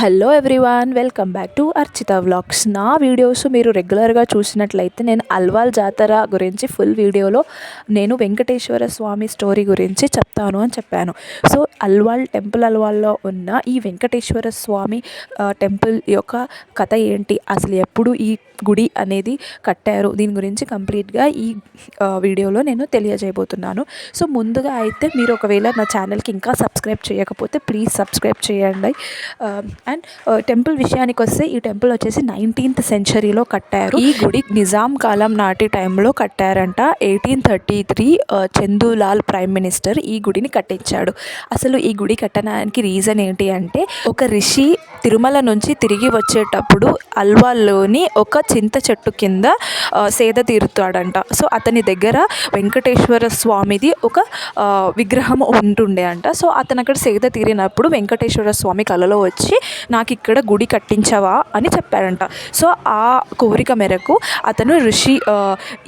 Hello everyone welcome back to Architha vlogs నా videos మీరు రెగ్యులర్గా చూసినట్లయితే నేను అల్వాల్ జాతర గురించి ఫుల్ వీడియోలో నేను వెంకటేశ్వర స్వామి స్టోరీ గురించి చెప్తాను అని చెప్పాను. సో అల్వాల్ టెంపుల్ అల్వాల్లో ఉన్న ఈ వెంకటేశ్వర స్వామి టెంపుల్ యొక్క కథ ఏంటి? అసలు ఎప్పుడు ఈ గుడి అనేది కట్టారు? దీని గురించి కంప్లీట్గా ఈ వీడియోలో నేను తెలియజేయబోతున్నాను. సో ముందుగా అయితే మీరు ఒకవేళ నా ఛానల్కి ఇంకా సబ్స్క్రైబ్ చేయకపోతే ప్లీజ్ సబ్స్క్రైబ్ చేయండి. అండ్ టెంపుల్ విషయానికి వస్తే ఈ టెంపుల్ వచ్చేసి నైన్టీన్త్ సెంచరీలో కట్టారు. ఈ గుడి నిజాం కాలం నాటి టైంలో కట్టారంట. Eighteen thirty three Chandulal prime minister ఈ గుడిని కట్టించాడు. అసలు ఈ గుడి కట్టడానికి రీజన్ ఏంటి అంటే ఒక రిషి తిరుమల నుంచి తిరిగి వచ్చేటప్పుడు అల్వాల్లోని ఒక చింత చెట్టు కింద సేద తీరుతాడంట. సో అతని దగ్గర వెంకటేశ్వర స్వామిది ఒక విగ్రహం ఉంటుండే అంట. సో అతను అక్కడ సేద తీరినప్పుడు వెంకటేశ్వర స్వామి కలలో వచ్చి నాకు ఇక్కడ గుడి కట్టించవా అని చెప్పారంట. సో ఆ కోరిక మేరకు అతను ఋషి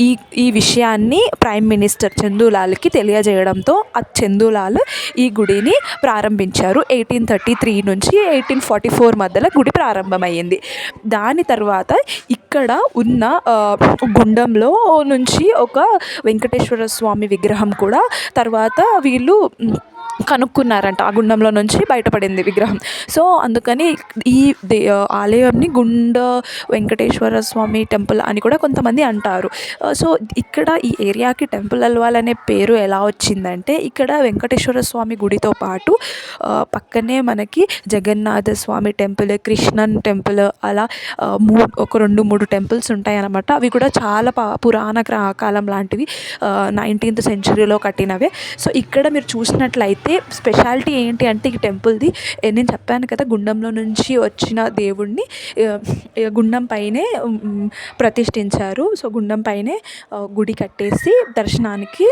ఈ ఈ విషయాన్ని ప్రైమ్ మినిస్టర్ చందూలాల్కి తెలియజేయడంతో ఆ చందూలాల్ ఈ గుడిని ప్రారంభించారు. ఎయిటీన్ థర్టీ త్రీ నుంచి ఎయిటీన్ ఫార్టీ ఫోర్ మధ్యలో గుడి ప్రారంభమైంది దాని తర్వాత ఇక్కడ ఉన్న గుండంలో నుంచి ఒక వెంకటేశ్వర స్వామి విగ్రహం కూడా తర్వాత వీళ్ళు కనుక్కున్నారంట ఆ గుండంలో నుంచి బయటపడింది విగ్రహం. సో అందుకని ఈ దే ఆలయంని గుండ వెంకటేశ్వర స్వామి టెంపుల్ అని కూడా కొంతమంది అంటారు. సో ఇక్కడ ఈ ఏరియాకి టెంపుల్ అల్వాల్ అనే పేరు ఎలా వచ్చిందంటే ఇక్కడ వెంకటేశ్వర స్వామి గుడితో పాటు పక్కనే మనకి జగన్నాథ స్వామి టెంపుల్ కృష్ణన్ టెంపుల్ అలా మూ ఒక రెండు మూడు టెంపుల్స్ ఉంటాయి అన్నమాట అవి కూడా చాలా పురాణ కాలం లాంటివి నైన్టీన్త్ సెంచరీలో కట్టినవే. సో ఇక్కడ మీరు చూసినట్లయితే స్పెషాలిటీ ఏంటి అంటే ఈ టెంపుల్ది నేను చెప్పాను కదా గుండంలో నుంచి వచ్చిన దేవుణ్ణి గుండం పైనే ప్రతిష్ఠించారు. సో గుండం పైనే గుడి కట్టేసి దర్శనానికి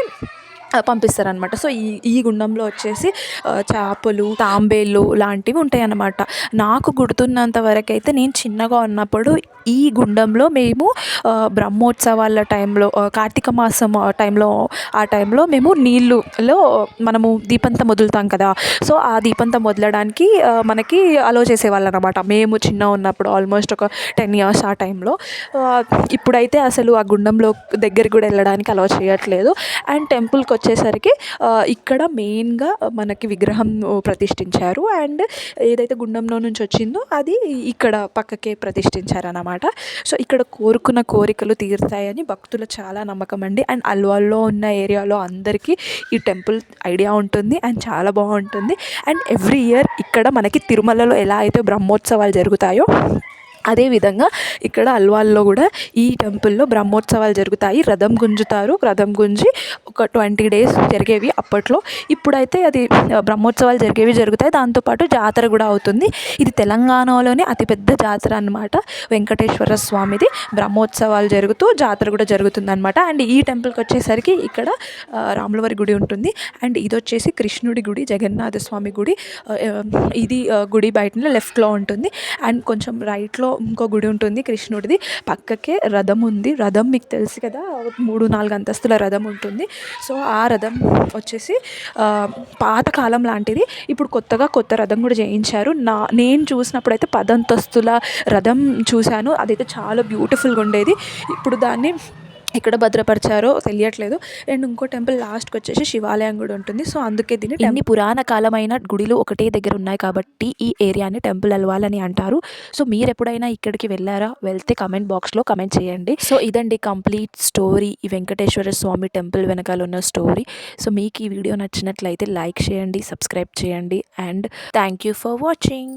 పంపిస్తారనమాట సో ఈ ఈ గుండంలో వచ్చేసి చేపలు తాంబేలు లాంటివి ఉంటాయి అన్నమాట నాకు గుర్తున్నంత వరకు అయితే నేను చిన్నగా ఉన్నప్పుడు ఈ గుండంలో మేము బ్రహ్మోత్సవాల టైంలో కార్తీక మాసం టైంలో ఆ టైంలో మేము నీళ్ళులో మనము దీపంతం వదులుతాం కదా. సో ఆ దీపంతం వదలడానికి మనకి అలో చేసేవాళ్ళు అనమాట మేము చిన్న ఉన్నప్పుడు ఆల్మోస్ట్ ఒక టెన్ ఇయర్స్ ఆ టైంలో. ఇప్పుడైతే అసలు ఆ గుండంలో దగ్గరికి కూడా వెళ్ళడానికి అలో చేయట్లేదు. అండ్ టెంపుల్కి వచ్చేసరికి ఇక్కడ మెయిన్గా మనకి విగ్రహం ప్రతిష్ఠించారు. అండ్ ఏదైతే గుండంలో నుంచి వచ్చిందో అది ఇక్కడ పక్కకే ప్రతిష్ఠించారన్నమాట సో ఇక్కడ కోరుకున్న కోరికలు తీరుతాయని భక్తుల చాలా నమ్మకం అండి. అండ్ అల్వాల్లో ఉన్న ఏరియాలో అందరికీ ఈ టెంపుల్ ఐడియా ఉంటుంది అండ్ చాలా బాగుంటుంది. అండ్ ఎవ్రీ ఇయర్ ఇక్కడ మనకి తిరుమలలో ఎలా అయితే బ్రహ్మోత్సవాలు జరుగుతాయో అదేవిధంగా ఇక్కడ అల్వాల్లో కూడా ఈ టెంపుల్లో బ్రహ్మోత్సవాలు జరుగుతాయి. రథం గుంజుతారు. రథం గుంజి ఒక ట్వంటీ డేస్ జరిగేవి అప్పట్లో. ఇప్పుడైతే అది బ్రహ్మోత్సవాలు జరిగేవి జరుగుతాయి. దాంతోపాటు జాతర కూడా అవుతుంది. ఇది తెలంగాణలోనే అతిపెద్ద జాతర అన్నమాట. వెంకటేశ్వర స్వామిది బ్రహ్మోత్సవాలు జరుగుతూ జాతర కూడా జరుగుతుంది అనమాట అండ్ ఈ టెంపుల్కి వచ్చేసరికి ఇక్కడ రాములవారి గుడి ఉంటుంది. అండ్ ఇది వచ్చేసి కృష్ణుడి గుడి జగన్నాథ స్వామి గుడి. ఇది గుడి బయటనే లెఫ్ట్లో ఉంటుంది. అండ్ కొంచెం రైట్లో ఇంకో గుడి ఉంటుంది కృష్ణుడిది. పక్కకే రథం ఉంది. రథం మీకు తెలుసు కదా మూడు నాలుగు అంతస్తుల రథం ఉంటుంది. సో ఆ రథం వచ్చేసి పాతకాలం లాంటిది. ఇప్పుడు కొత్తగా కొత్త రథం కూడా చేయించారు. నా నేను చూసినప్పుడు అయితే పదంతస్తుల రథం చూశాను. అదైతే చాలా బ్యూటిఫుల్గా ఉండేది. ఇప్పుడు దాన్ని ఎక్కడ భద్రపరిచారో తెలియట్లేదు. అండ్ ఇంకో టెంపుల్ లాస్ట్కి వచ్చేసి శివాలయం కూడా ఉంటుంది. సో అందుకే దీన్ని ఎన్ని పురాణ కాలమైన గుడిలు ఒకటే దగ్గర ఉన్నాయి కాబట్టి ఈ ఏరియాని టెంపుల్ అల్వాలని అంటారు. సో మీరు ఎప్పుడైనా ఇక్కడికి వెళ్ళారా? వెళ్తే కమెంట్ బాక్స్లో కమెంట్ చేయండి. సో ఇదండి కంప్లీట్ స్టోరీ. ఈ వెంకటేశ్వర స్వామి టెంపుల్ వెనకాల ఉన్న స్టోరీ. సో మీకు ఈ వీడియో నచ్చినట్లయితే లైక్ చేయండి సబ్స్క్రైబ్ చేయండి. And thank you for watching.